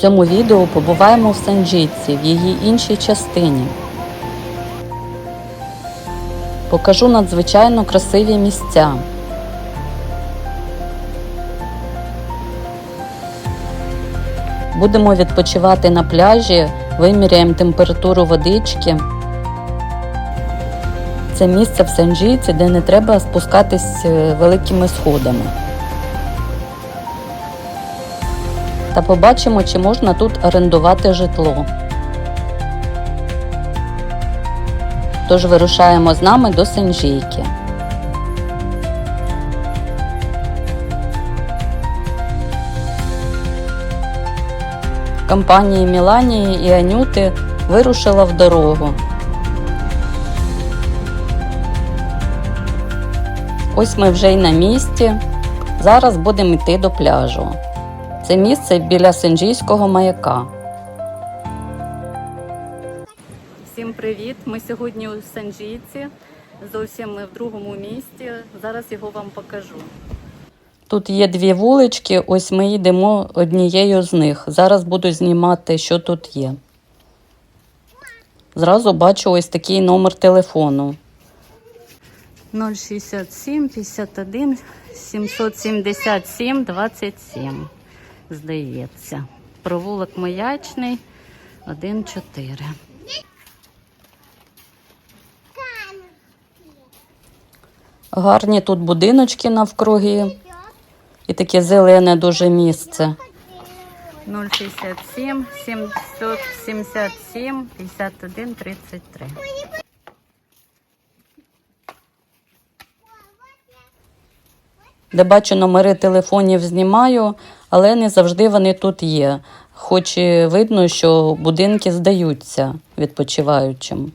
цьому відео побуваємо в Санджітці, в її іншій частині. Покажу надзвичайно красиві місця. Будемо відпочивати на пляжі, виміряємо температуру водички. Це місце в Санджійці, де не треба спускатись е, великими сходами. Та побачимо, чи можна тут орендувати житло. Тож вирушаємо з нами до Сенжійки. Компанії Міланії і Анюти вирушила в дорогу. Ось ми вже й на місці. Зараз будемо йти до пляжу. Це місце біля Сенджійського маяка. Всім привіт! Ми сьогодні у Сенджійці. Зовсім ми в другому місті. Зараз його вам покажу. Тут є дві вулички, ось ми йдемо однією з них. Зараз буду знімати, що тут є. Зразу бачу ось такий номер телефону. 067 51 777 27. Здається. Провулок Маячний 1-4. Гарні тут будиночки навкруги. І таке зелене дуже місце. 067 777 51 33. Де бачу номери телефонів знімаю, але не завжди вони тут є. Хоч і видно, що будинки здаються відпочиваючим.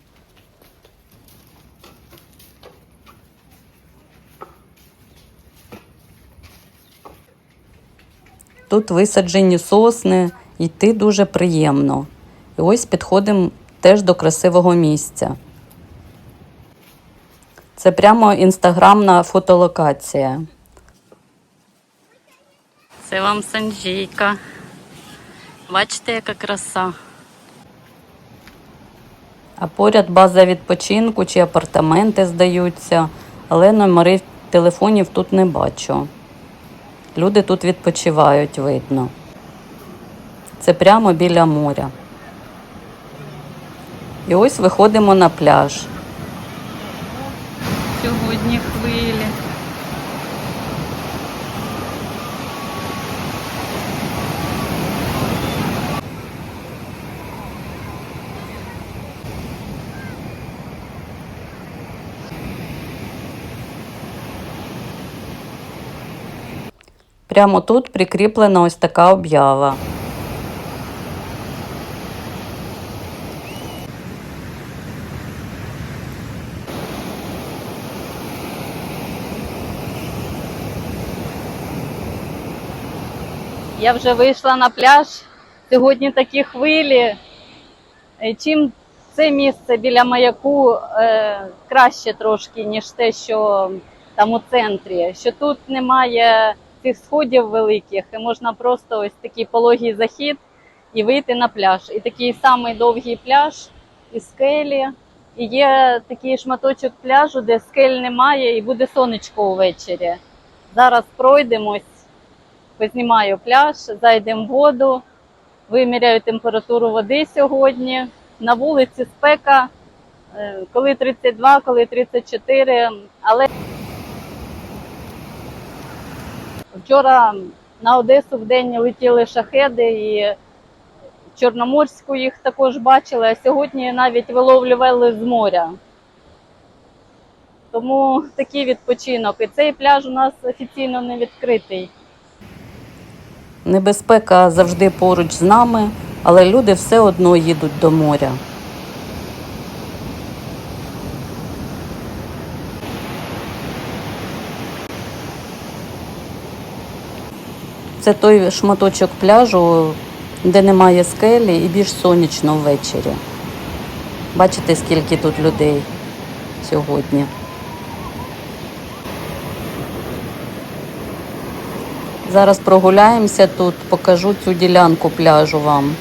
Тут висаджені сосни, йти дуже приємно. І ось підходимо теж до красивого місця. Це прямо інстаграмна фотолокація. Це вам Санджійка. Бачите, яка краса. А поряд база відпочинку чи апартаменти здаються, але номери телефонів тут не бачу. Люди тут відпочивають, видно. Це прямо біля моря. І ось виходимо на пляж. Сьогодні хвилі. Прямо тут прикріплена ось така об'ява. Я вже вийшла на пляж. Сьогодні такі хвилі. Е, Чим це місце біля маяку е, краще трошки, ніж те, що там у центрі. Що тут немає цих сходів великих, і можна просто ось такий пологий захід і вийти на пляж. І такий самий довгий пляж і скелі. І є такий шматочок пляжу, де скель немає, і буде сонечко увечері. Зараз пройдемось, познімаю пляж, зайдемо в воду, виміряю температуру води сьогодні. На вулиці спека, е, коли 32, коли 34, але Вчора на Одесу в день летіли шахеди і Чорноморську їх також бачили, а сьогодні навіть виловлювали з моря. Тому такий відпочинок. І цей пляж у нас офіційно не відкритий. Небезпека завжди поруч з нами, але люди все одно їдуть до моря. Це той шматочок пляжу, де немає скелі і більш сонячно ввечері. Бачите, скільки тут людей сьогодні. Зараз прогуляємося тут, покажу цю ділянку пляжу вам.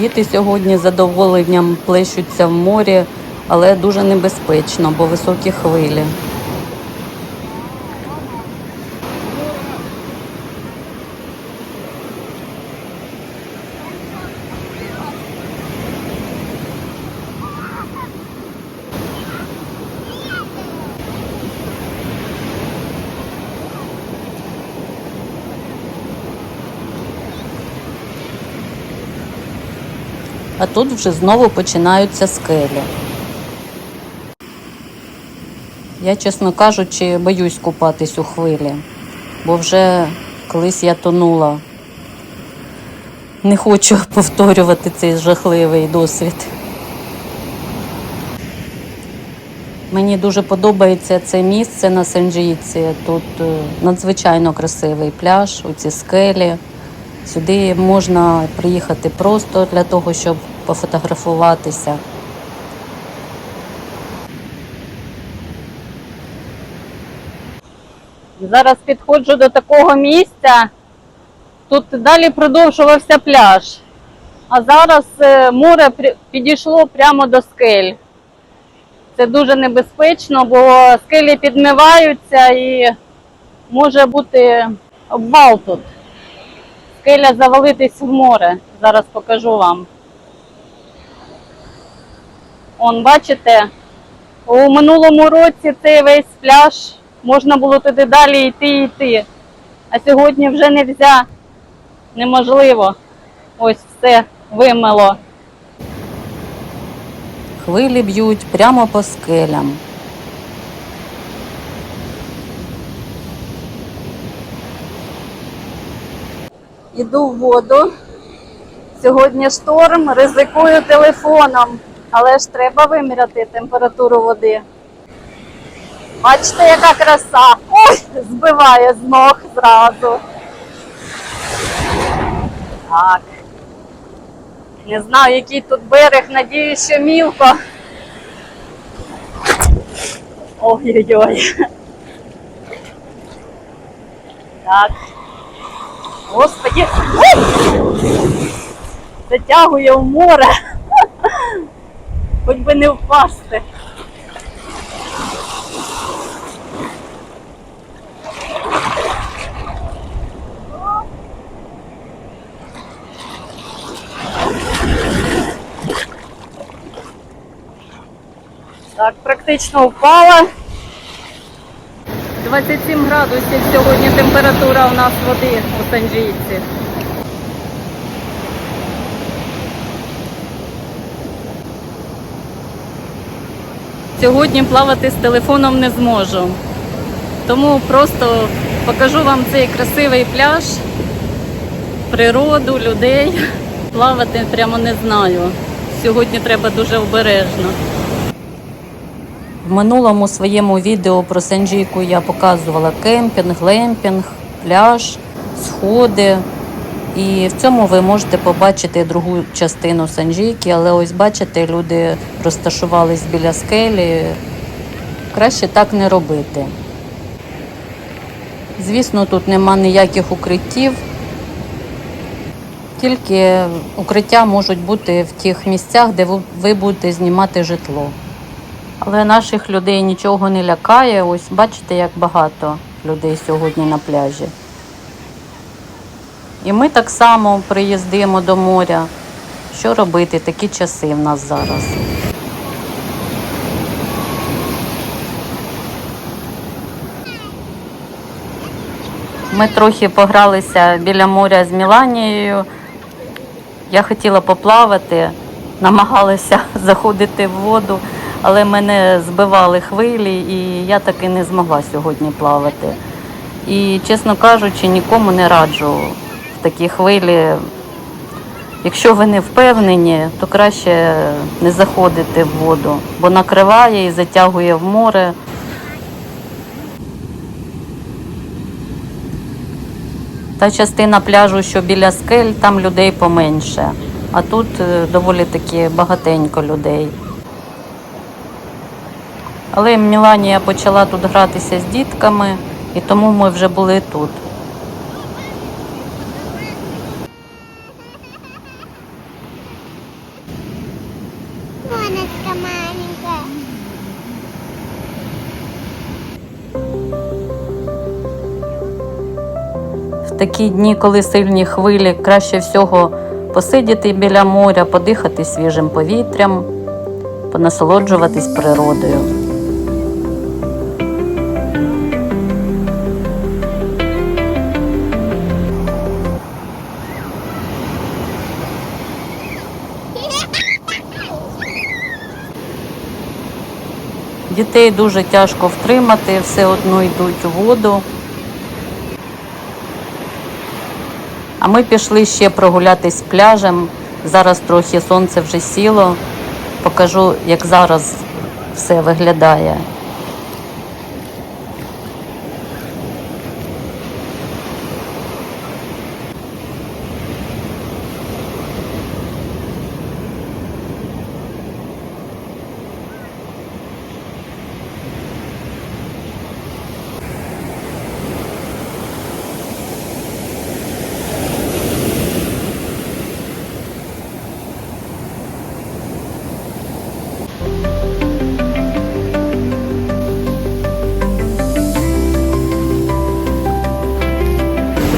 Діти сьогодні з задоволенням плещуться в морі, але дуже небезпечно, бо високі хвилі. А тут вже знову починаються скелі. Я, чесно кажучи, боюсь купатись у хвилі, бо вже колись я тонула. Не хочу повторювати цей жахливий досвід. Мені дуже подобається це місце на Сенджійці. Тут е, надзвичайно красивий пляж, оці скелі. Сюди можна приїхати просто для того, щоб пофотографуватися. Зараз підходжу до такого місця. Тут далі продовжувався пляж. А зараз е, море підійшло прямо до скель. Це дуже небезпечно, бо скелі підмиваються і може бути обвал тут. Скеля завалитись в море. Зараз покажу вам. Он, бачите, у минулому році цей весь пляж можна було туди далі йти і йти. А сьогодні вже не можна. Неможливо. Ось все вимило. Хвилі б'ють прямо по скелям. Іду в воду. Сьогодні шторм, ризикую телефоном, але ж треба виміряти температуру води. Бачите, яка краса. Ой, збиває з ног зразу. Так. Не знаю, який тут берег, надію, що мілко. Ой-ой-ой. Так. Господи. Затягує в море. Хоч би не впасти. Так, практично впала. 27 градусів сьогодні температура у нас води у Санджійці. Сьогодні плавати з телефоном не зможу. Тому просто покажу вам цей красивий пляж, природу, людей. Плавати прямо не знаю. Сьогодні треба дуже обережно. В минулому своєму відео про Сенджійку я показувала кемпінг, глемпінг, пляж, сходи. І в цьому ви можете побачити другу частину Санджійки, але ось бачите, люди розташувались біля скелі. Краще так не робити. Звісно, тут нема ніяких укриттів, тільки укриття можуть бути в тих місцях, де ви будете знімати житло. Але наших людей нічого не лякає. Ось бачите, як багато людей сьогодні на пляжі. І ми так само приїздимо до моря. Що робити? Такі часи в нас зараз. Ми трохи погралися біля моря з Міланією. Я хотіла поплавати, намагалася заходити в воду, але мене збивали хвилі, і я таки не змогла сьогодні плавати. І, чесно кажучи, нікому не раджу в такі хвилі. Якщо ви не впевнені, то краще не заходити в воду, бо накриває і затягує в море. Та частина пляжу, що біля скель, там людей поменше. а тут е, доволі таки багатенько людей. Але Міланія почала тут гратися з дітками, і тому ми вже були тут. Сонечко маленькая. В такі дні, коли сильні хвилі, краще всього посидіти біля моря, подихати свіжим повітрям, понасолоджуватись природою. Дітей дуже тяжко втримати, все одно йдуть у воду. А ми пішли ще прогулятись пляжем. Зараз трохи сонце вже сіло. Покажу, як зараз все виглядає.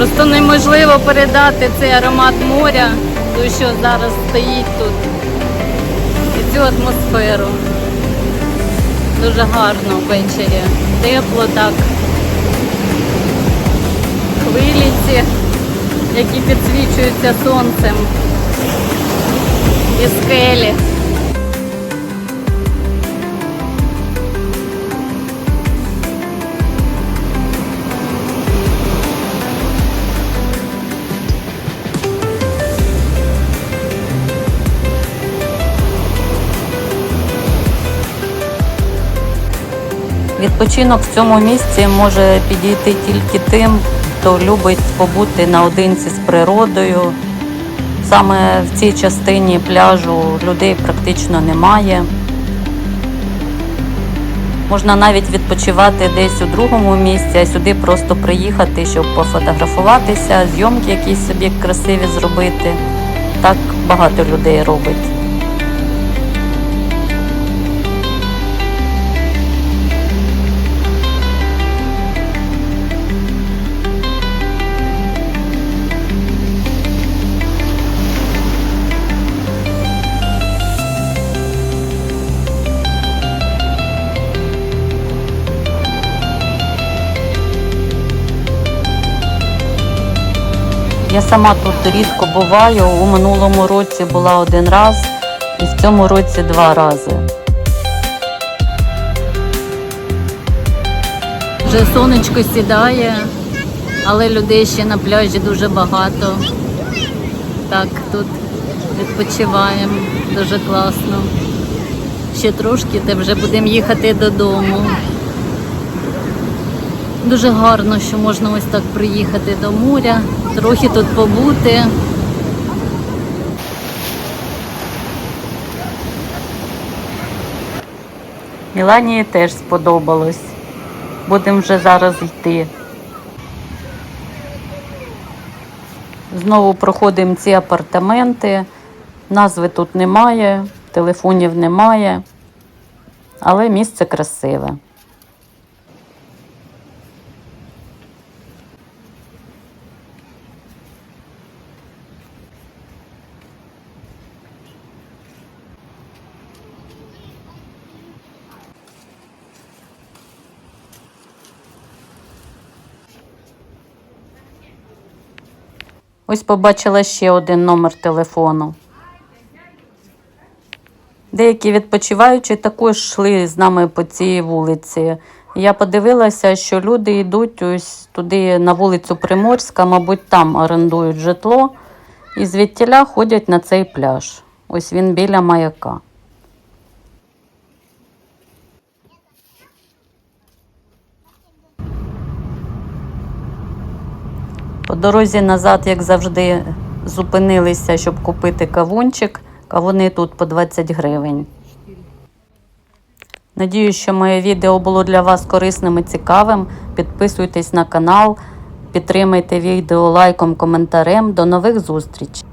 Просто неможливо передати цей аромат моря, той, що зараз стоїть тут. І цю атмосферу. Дуже гарно ввечері. Тепло так. Хвилі які підсвічуються сонцем. І скелі. Відпочинок в цьому місці може підійти тільки тим, хто любить побути наодинці з природою. Саме в цій частині пляжу людей практично немає. Можна навіть відпочивати десь у другому місці, а сюди просто приїхати, щоб пофотографуватися, зйомки якісь собі красиві зробити. Так багато людей робить. Сама тут рідко буваю. У минулому році була один раз і в цьому році два рази. Вже сонечко сідає, але людей ще на пляжі дуже багато. Так, тут відпочиваємо дуже класно. Ще трошки, та вже будемо їхати додому. Дуже гарно, що можна ось так приїхати до моря, трохи тут побути. Міланії теж сподобалось. Будемо вже зараз йти. Знову проходимо ці апартаменти. Назви тут немає, телефонів немає, але місце красиве. Ось побачила ще один номер телефону. Деякі відпочиваючі також йшли з нами по цій вулиці. Я подивилася, що люди йдуть ось туди на вулицю Приморська, мабуть, там орендують житло і звідтіля ходять на цей пляж. Ось він біля маяка. По дорозі назад, як завжди, зупинилися, щоб купити кавунчик. Кавуни тут по 20 гривень. Надію, що моє відео було для вас корисним і цікавим. Підписуйтесь на канал, підтримайте відео лайком, коментарем. До нових зустрічей!